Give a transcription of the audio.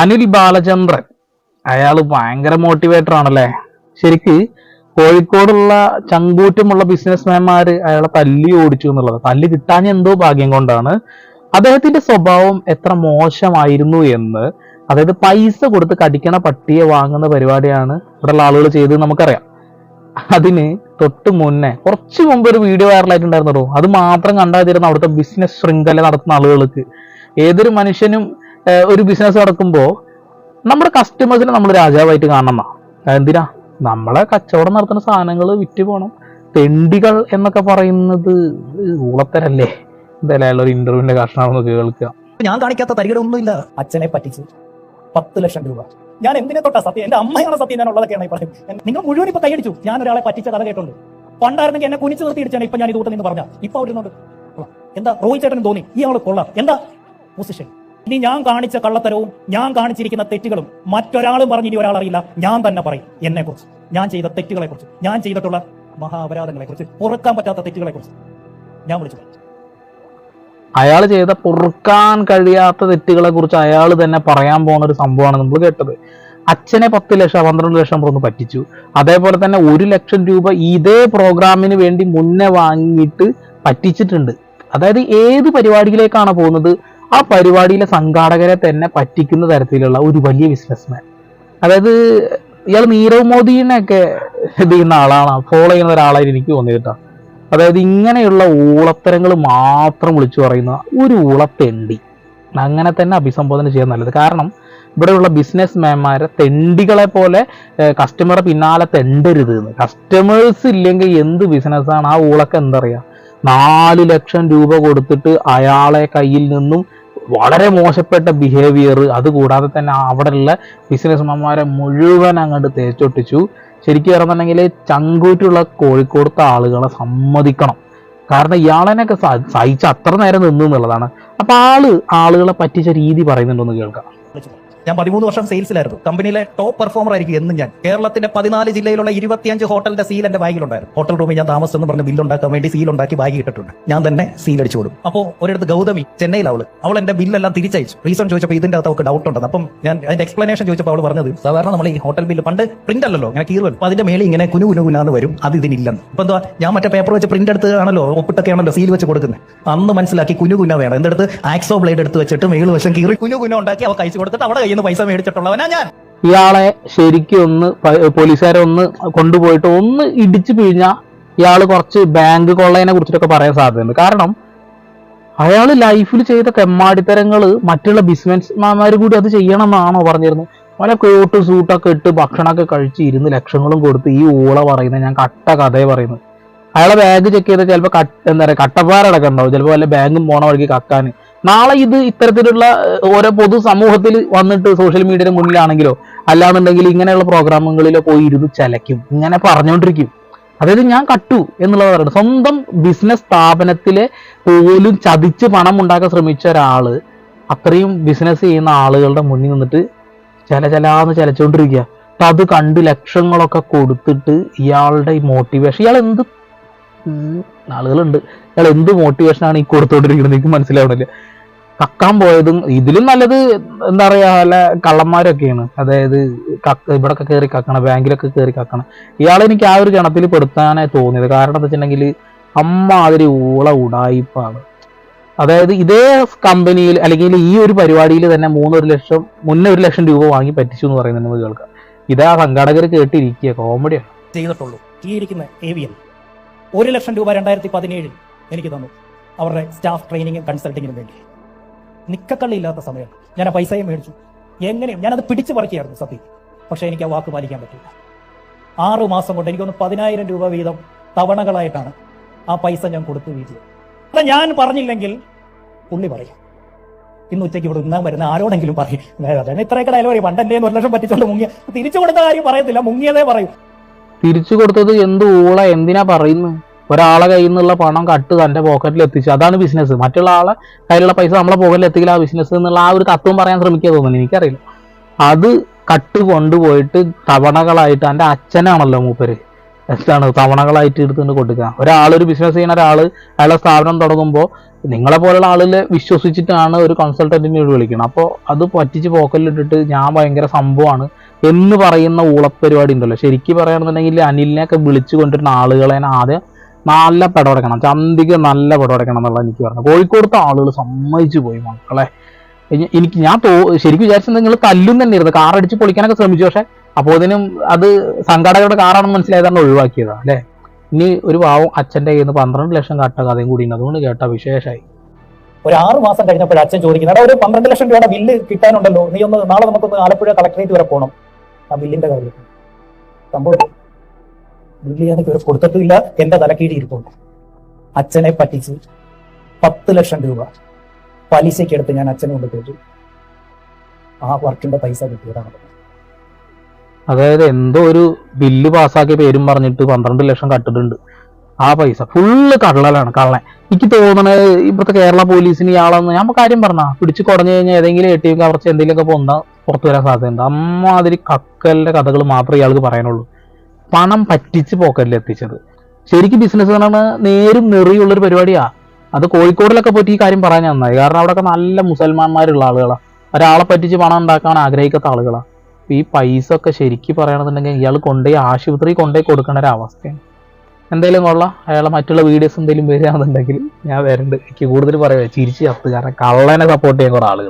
അനിൽ ബാലചന്ദ്രൻ. അയാൾ ഭയങ്കര മോട്ടിവേറ്റർ ആണല്ലേ? ശരിക്ക് കോഴിക്കോടുള്ള ചങ്കൂറ്റമുള്ള ബിസിനസ്മാൻമാര് അയാളെ തല്ലി ഓടിച്ചു എന്നുള്ളത്. തല്ലി കിട്ടാൻ എന്തോ ഭാഗ്യം കൊണ്ടാണ് അദ്ദേഹത്തിന്റെ സ്വഭാവം എത്ര മോശമായിരുന്നു എന്ന്. അതായത് പൈസ കൊടുത്ത് കടിക്കണ പട്ടിയെ വാങ്ങുന്ന പരിപാടിയാണ് ഇവിടെയുള്ള ആളുകൾ ചെയ്തത് നമുക്കറിയാം. അതിന് തൊട്ട് മുന്നേ കുറച്ച് മുമ്പ് ഒരു വീഡിയോ വൈറലായിട്ടുണ്ടായിരുന്നു അത് മാത്രം കണ്ടാതിരുന്ന അവിടുത്തെ ബിസിനസ് ശൃംഖല നടത്തുന്ന ആളുകൾക്ക്. ഏതൊരു മനുഷ്യനും ഒരു ബിസിനസ് നടക്കുമ്പോൾ നമ്മുടെ കസ്റ്റമേഴ്സിനെ നമ്മൾ രാജാവായിട്ട് കാണണം എന്തിനാ നമ്മളെ കച്ചവടം നടത്തുന്ന സാധനങ്ങൾ വിറ്റ് പോകണം തെണ്ടികൾ എന്നൊക്കെ പറയുന്നത് ഊളത്തരല്ലേ? എന്തായാലും ഒരു ഇന്റർവ്യൂവിന്റെ കഷ്ണമാണെന്ന് കേൾക്കുക. ഞാൻ കാണിക്കാത്ത തരികടൊന്നുമില്ല അച്ഛനെ പറ്റിച്ച് പത്ത് ലക്ഷം രൂപ. ഞാൻ എന്തിനെ തൊട്ടാ സത്യം? എന്റെ അമ്മയാണ് സത്യം ഞാൻ ഉള്ളതൊക്കെയാണ് ഈ പറയും നിങ്ങൾ മുഴുവൻ ഇപ്പൊ കൈയടിച്ചു ഞാൻ ഒരാളെ പറ്റിച്ച കഥ കേട്ടുണ്ട്. പണ്ടായിരുന്നെങ്കിൽ എന്നെ കുനിച്ച് നിർത്തി ഇടിച്ചാണ് ഇപ്പൊ ഞാൻ ഇത് കൂട്ടം നിന്ന് പറഞ്ഞ ഇപ്പൊ അവരുന്നുണ്ട് എന്താ? റോഹിത് തോന്നി. ഈ ആൾ കൊള്ളാം. എന്താ? പൊസിഷൻ ഇനി ഞാൻ കാണിച്ച കള്ളത്തരവും ഞാൻ കാണിച്ചിരിക്കുന്ന തെറ്റുകളും മറ്റൊരാളും പറഞ്ഞ് ഇനി ഒരാൾ അറിയില്ല ഞാൻ തന്നെ പറയും എന്നെ കുറിച്ച് ഞാൻ ചെയ്ത തെറ്റുകളെ കുറിച്ച് ഞാൻ ചെയ്തിട്ടുള്ള മഹാ അപരാധങ്ങളെ കുറിച്ച് പൊറുക്കാൻ പറ്റാത്ത തെറ്റുകളെ കുറിച്ച് ഞാൻ വിളിച്ചു അയാൾ ചെയ്ത പൊറുക്കാൻ കഴിയാത്ത തെറ്റുകളെ കുറിച്ച് അയാൾ തന്നെ പറയാൻ പോകുന്ന ഒരു സംഭവമാണ് നമ്മൾ കേട്ടത്. അച്ഛനെ പത്ത് ലക്ഷം പന്ത്രണ്ട് ലക്ഷം പുറത്ത് പറ്റിച്ചു. അതേപോലെ തന്നെ ഒരു ലക്ഷം രൂപ ഇതേ പ്രോഗ്രാമിന് വേണ്ടി മുന്നേ വാങ്ങിയിട്ട് പറ്റിച്ചിട്ടുണ്ട്. അതായത് ഏത് പരിപാടിയിലേക്കാണ് പോകുന്നത്? ആ പരിപാടിയിലെ സംഘാടകരെ തന്നെ പറ്റിക്കുന്ന തരത്തിലുള്ള ഒരു വലിയ ബിസിനസ്മാൻ അതായത് ഇയാൾ നീരവ് മോദീനെയൊക്കെ ഇത് ചെയ്യുന്ന ആളാണ്. ഫോളോ ചെയ്യുന്ന ഒരാളായിട്ട് എനിക്ക് തോന്നിയിട്ടാ. അതായത് ഇങ്ങനെയുള്ള ഊളത്തരങ്ങൾ മാത്രം വിളിച്ചു പറയുന്ന ഒരു ഊളത്തെണ്ടി. അങ്ങനെ തന്നെ അഭിസംബോധന ചെയ്യാൻ നല്ലത്. കാരണം ഇവിടെയുള്ള ബിസിനസ് മാൻമാരെ തെണ്ടികളെ പോലെ കസ്റ്റമറെ പിന്നാലെ തെണ്ടരുത്. കസ്റ്റമേഴ്സ് ഇല്ലെങ്കിൽ എന്ത് ബിസിനസ്സാണ് ആ ഊളൊക്കെ എന്തറിയാം? നാല് ലക്ഷം രൂപ കൊടുത്തിട്ട് അയാളെ കയ്യിൽ നിന്നും വളരെ മോശപ്പെട്ട ബിഹേവിയർ അതുകൂടാതെ തന്നെ അവിടെയുള്ള ബിസിനസ്മാന്മാരെ മുഴുവൻ അങ്ങോട്ട് തേച്ചൊട്ടിച്ചു. ശരിക്കും പറഞ്ഞിട്ടുണ്ടെങ്കിൽ ചങ്കൂറ്റുള്ള കോഴിക്കോടത്തെ ആളുകളെ സമ്മതിക്കണം. കാരണം ഇയാളെനൊക്കെ സഹിച്ച അത്ര നേരം നിന്നു എന്നുള്ളതാണ്. അപ്പൊ ആൾ ആളുകളെ പറ്റിച്ച രീതി പറയുന്നുണ്ടെന്ന് കേൾക്കാം. ഞാൻ പതിമൂന്ന് വർഷം സെയിൽസിലായിരുന്നു. കമ്പനിയിലെ ടോപ്പ് പെർഫോമർ ആയിരിക്കും എന്നും ഞാൻ. കേരളത്തിന്റെ പതിനാല് ജില്ലയിലുള്ള ഇരുപത്തിയഞ്ച് ഹോട്ടലിന്റെ സീൽ എന്റെ ബാഗിലുണ്ടായിരുന്നു ഹോട്ടൽ റൂമിൽ ഞാൻ താമസം എന്ന് പറഞ്ഞ് ബില്ലുണ്ടാക്കാൻ വേണ്ടി സീൽ ഉണ്ടാക്കി ബാഗ് ഇട്ടിട്ടുണ്ട്. ഞാൻ തന്നെ സീൽ അടിച്ചു കൊടുക്കും. അപ്പോൾ ഒരിടത്ത് ഗൗതമി ചെന്നൈയിൽ അവൾ എന്റെ ബില്ലെല്ലാം തിരിച്ചയച്ചു. റീസൺ ചോദിച്ചപ്പോൾ ഇതിന്റെ അകത്ത് അവൾക്ക് ഡൗട്ട് ഉണ്ടെന്ന്. അപ്പം ഞാൻ അതിന്റെ എക്സ്പ്ലനേഷൻ ചോദിച്ചപ്പോൾ അവൾ പറഞ്ഞത് സാധാരണ നമ്മൾ ഈ ഹോട്ടൽ ബില്ല് പണ്ട് പ്രിന്റ് അല്ലല്ലോ ഇങ്ങനെ കീറുവല്ലോ അപ്പൊ അതിന്റെ മേളിൽ ഇങ്ങനെ കുനു കുനു കുനാന്ന് വരും. അത് ഇതിനില്ലെന്ന്. അപ്പൊ എന്താ ഞാൻ മറ്റേ പേപ്പർ വെച്ച് പ്രിന്റ് എടുത്ത് ആണല്ലോ ഒപ്പിട്ടൊക്കെ ആണല്ലോ സീൽ വെച്ച് കൊടുക്കുന്നത്. അന്ന് മനസ്സിലാക്കി കുനു കുന വേണം. എന്തെടുത്ത്? ആക്സോ ബ്ലേഡ് എടുത്ത് വെച്ചിട്ട് മേളിൽ വശം കീറി കുനു കുന ഉണ്ടാക്കി അവ കഴിച്ചു കൊടുത്തിട്ട് അവിടെ കയ്യിൽ നിന്ന് പൈസ മേടിച്ചിട്ടുള്ളവനാ ഞാൻ. ഇയാളെ ശരിക്കും ഒന്ന് പോലീസുകാരെ ഒന്ന് കൊണ്ടുപോയിട്ട് ഒന്ന് ഇടിച്ചു പിഴിഞ്ഞാൽ ഇയാൾ കുറച്ച് ബാങ്ക് കൊള്ളതിനെ കുറിച്ചിട്ടൊക്കെ പറയാൻ സാധ്യതയുണ്ട്. കാരണം അയാൾ ലൈഫിൽ ചെയ്ത കെമ്മാടിത്തരങ്ങൾ മറ്റുള്ള ബിസിനസ്മാന്മാർ കൂടി അത് ചെയ്യണം എന്നാണോ പറഞ്ഞിരുന്നത്? പല കോട്ട് സൂട്ടൊക്കെ ഇട്ട് ഭക്ഷണമൊക്കെ കഴിച്ച് ഇരുന്ന് ലക്ഷങ്ങളും കൊടുത്ത് ഈ ഊള പറയുന്നത് ഞാൻ കട്ട കഥയെ പറയുന്നത്. അയാളെ ബാഗ് ചെക്ക് ചെയ്താൽ ചിലപ്പോൾ കട്ട് എന്താ പറയുക കട്ടപ്പാറടക്കം ഉണ്ടാവും. ചിലപ്പോൾ വല്ല ബാങ്കും പോണ വഴിക്ക് കക്കാൻ. നാളെ ഇത് ഇത്തരത്തിലുള്ള ഓരോ പൊതു സമൂഹത്തിൽ വന്നിട്ട് സോഷ്യൽ മീഡിയയുടെ മുന്നിലാണെങ്കിലോ അല്ലാന്നുണ്ടെങ്കിൽ ഇങ്ങനെയുള്ള പ്രോഗ്രാമുകളിലോ പോയി ഇരുന്ന് ചലയ്ക്കും ഇങ്ങനെ പറഞ്ഞുകൊണ്ടിരിക്കും അതായത് ഞാൻ കട്ടു എന്നുള്ളത് പറയുന്നത്. സ്വന്തം ബിസിനസ് സ്ഥാപനത്തിലെ പോലും ചതിച്ച് പണം ഉണ്ടാക്കാൻ ശ്രമിച്ച ഒരാൾ അത്രയും ബിസിനസ് ചെയ്യുന്ന ആളുകളുടെ മുന്നിൽ നിന്നിട്ട് ചില ചിലാന്ന് ചലച്ചുകൊണ്ടിരിക്കുക അപ്പൊ അത് കണ്ട് ലക്ഷങ്ങളൊക്കെ കൊടുത്തിട്ട് ഇയാളുടെ ഈ മോട്ടിവേഷൻ ഇയാൾ എന്ത് ആളുകളുണ്ട്. ഇയാൾ എന്ത് മോട്ടിവേഷനാണ് ഈ കൊടുത്തോണ്ടിരിക്കുന്നത്? എനിക്ക് മനസ്സിലാവണില്ല. കക്കാൻ പോയതും ഇതിലും നല്ലത് എന്താ പറയാ വല്ല കള്ളന്മാരൊക്കെയാണ്. അതായത് ഇവിടൊക്കെ കയറി കക്കണം ബാങ്കിലൊക്കെ കയറി കക്കണം. ഇയാളെ എനിക്ക് ആ ഒരു ഗണത്തിൽ പെടുത്താനേ തോന്നിയത്. കാരണം എന്താ വെച്ചിട്ടുണ്ടെങ്കിൽ അമ്മാതിരി ഊള ഉടായിപ്പാണ്. അതായത് ഇതേ കമ്പനിയിൽ അല്ലെങ്കിൽ ഈ ഒരു പരിപാടിയിൽ തന്നെ മൂന്നൊരു ലക്ഷം മുന്നേ ഒരു ലക്ഷം രൂപ വാങ്ങി പറ്റിച്ചു എന്ന് പറയുന്നത് നമുക്ക് കേൾക്കാം. ഇതാ സംഘാടകർ കേട്ടിരിക്കുക. കോമഡിയാണ്. ചെയ്തിട്ടുള്ളൂ ഒരു ലക്ഷം രൂപ രണ്ടായിരത്തി പതിനേഴിൽ എനിക്ക് തന്നു. അവരുടെ സ്റ്റാഫ് ട്രെയിനിങ്ങും കൺസൾട്ടിങ്ങിനും വേണ്ടി. നിക്കക്കള്ളി ഇല്ലാത്ത സമയം ഞാൻ ആ പൈസയും മേടിച്ചു. എങ്ങനെയും ഞാനത് പിടിച്ചു പറിക്കുകയായിരുന്നു സത്യം പക്ഷേ എനിക്ക് ആ വാക്ക് പാലിക്കാൻ പറ്റില്ല. ആറു മാസം കൊണ്ട് എനിക്കൊന്ന് പതിനായിരം രൂപ വീതം തവണകളായിട്ടാണ് ആ പൈസ ഞാൻ കൊടുത്തു വീട്ടിൽ. അത് ഞാൻ പറഞ്ഞില്ലെങ്കിൽ പുള്ളി പറയും. ഇന്ന് ഉച്ചയ്ക്ക് ഇവിടെ ഉണ്ണാൻ വരുന്ന ആരോടെങ്കിലും പറയും. അതാണ് ഇത്രയൊക്കെ ഡയലോറി പറയും. പണ്ട് ഒരു ലക്ഷം പറ്റിച്ചോണ്ട് മുങ്ങിയ തിരിച്ചു കൊടുത്ത കാര്യം പറയത്തില്ല. മുങ്ങിയതേ പറയും. തിരിച്ചു കൊടുത്തത് എന്ത് ഊള എന്തിനാ പറയുന്നു? ഒരാളെ കയ്യിൽ നിന്നുള്ള പണം കട്ട് തന്റെ പോക്കറ്റിൽ എത്തിച്ചു. അതാണ് ബിസിനസ് മറ്റുള്ള ആളെ കയ്യിലുള്ള പൈസ നമ്മളെ പോക്കറ്റിൽ എത്തിക്കില്ല ആ ബിസിനസ് എന്നുള്ള ആ ഒരു തത്വം പറയാൻ ശ്രമിക്കുക തോന്നുന്നു. എനിക്കറിയില്ല. അത് കട്ട് കൊണ്ടുപോയിട്ട് തവണകളായിട്ട് എന്റെ അച്ഛനാണല്ലോ മൂപ്പര്. എന്താണ്? തവണകളായിട്ട് എടുത്തുകൊണ്ട് കൊടുക്കുക. ഒരാളൊരു ബിസിനസ് ചെയ്യുന്ന ഒരാൾ അയാളെ സ്ഥാപനം തുടങ്ങുമ്പോൾ നിങ്ങളെ പോലുള്ള ആളിൽ വിശ്വസിച്ചിട്ടാണ് ഒരു കൺസൾട്ടന്റിനെ വിളിക്കുന്നത് അപ്പോൾ അത് പറ്റിച്ച് പോക്കലിട്ടിട്ട് ഞാൻ ഭയങ്കര സംഭവമാണ്. എന്ന് പറയുന്ന ഊളപ്പരിപാടി ഉണ്ടല്ലോ. ശരിക്കും പറയുകയാണെന്നുണ്ടെങ്കിൽ അനിലിനെയൊക്കെ വിളിച്ചു കൊണ്ടിരുന്ന ആളുകളെ ആദ്യം നല്ല പടവടക്കണം ചന്തിക്ക് നല്ല പടവടക്കണം എന്നുള്ള എനിക്ക് പറഞ്ഞു കോഴിക്കോടത്തെ ആളുകൾ സമ്മതിച്ചു പോയി മക്കളെ. എനിക്ക് ഞാൻ തോ ശരിക്കും വിചാരിച്ചത് നിങ്ങൾ തല്ലും തന്നെ ഇരുന്നു കാർ അടിച്ച് പൊളിക്കാനൊക്കെ ശ്രമിച്ചു. പക്ഷെ അപ്പോൾ അതിനും അത് സംഘാടകരുടെ കാറാണെന്ന് മനസ്സിലായതാണ് ഒഴിവാക്കിയതാണ് അല്ലേ? ഇനി ഒരു പാവം അച്ഛന്റെ കയ്യിൽ നിന്ന് പന്ത്രണ്ട് ലക്ഷം കാട്ട കഥയും കൂടി അതുകൊണ്ട് കേട്ട വിശേഷമായി ഒരു ആറ് മാസം കഴിഞ്ഞപ്പോൾ അച്ഛൻ ചോദിക്കുന്നത് ഒരു പന്ത്രണ്ട് ലക്ഷം രൂപയുടെ ബില്ല് കിട്ടാനുണ്ടല്ലോ. നീ ഒന്ന് നാളെ നമുക്കൊന്ന് ആലപ്പുഴ കളക്ടറേറ്റ് വരെ പോകണം ആ ബില്ലിന്റെ കാര്യം. സംഭവം ബില്ല് ഞാൻ കൊടുത്തിട്ടില്ല. എന്റെ തലക്കീഴി ഇരിപ്പുണ്ട്. അച്ഛനെ പറ്റിച്ച് പത്ത് ലക്ഷം രൂപ പലിശയ്ക്ക് എടുത്ത് ഞാൻ അച്ഛനെ കൊണ്ട് കേട്ടു ആ വർക്കിന്റെ പൈസ കിട്ടിയതാണ്. അതായത് എന്തോ ഒരു ബില്ല് പാസ്സാക്കിയ പേരും പറഞ്ഞിട്ട് പന്ത്രണ്ട് ലക്ഷം കട്ടിട്ടുണ്ട്. ആ പൈസ ഫുള്ള് കള്ളലാണ് കള്ളൻ. എനിക്ക് തോന്നണത് ഇവിടുത്തെ കേരള പോലീസിന് ഇയാളെന്ന് ഞാൻ കാര്യം പറഞ്ഞാ പിടിച്ച് കുറഞ്ഞു കഴിഞ്ഞാൽ ഏതെങ്കിലും എ ടി എം കവർച്ച എന്തെങ്കിലുമൊക്കെ പൊന്താ. പുറത്തു വരാൻ സാധ്യതയുണ്ട്. അമ്മാതിരി കക്കലിന്റെ കഥകൾ മാത്രമേ ഇയാൾക്ക് പറയാനുള്ളൂ. പണം പറ്റിച്ച് പോക്കറ്റിൽ എത്തിച്ചത്. ശരിക്കും ബിസിനസ് പറഞ്ഞാൽ നേരും നെറിയുള്ളൊരു പരിപാടിയാ. അത് കോഴിക്കോടിലൊക്കെ പറ്റി ഈ കാര്യം പറയാൻ നന്നായി. കാരണം അവിടെയൊക്കെ നല്ല മുസൽമാന്മാരുള്ള ആളുകളാണ് ഒരാളെ പറ്റിച്ച് പണം ഉണ്ടാക്കാൻ ആഗ്രഹിക്കാത്ത ആളുകളാണ് ഈ പൈസ ഒക്കെ ശരിക്കും പറയണമെന്നുണ്ടെങ്കിൽ ഇയാൾ കൊണ്ടുപോയി ആശുപത്രി കൊണ്ടുപോയി കൊടുക്കേണ്ട ഒരു അവസ്ഥയാണ്. എന്തെങ്കിലും കൊള്ളാം. അയാളെ മറ്റുള്ള വീഡിയോസ് എന്തെങ്കിലും വരികയാണെന്നുണ്ടെങ്കിൽ ഞാൻ വരണ്ട്. എനിക്ക് കൂടുതൽ പറയാം. ചിരിച്ച് ചത്ത്. കാരണം കള്ളനെ സപ്പോർട്ട് ചെയ്യാൻ കുറെ ആളുകൾ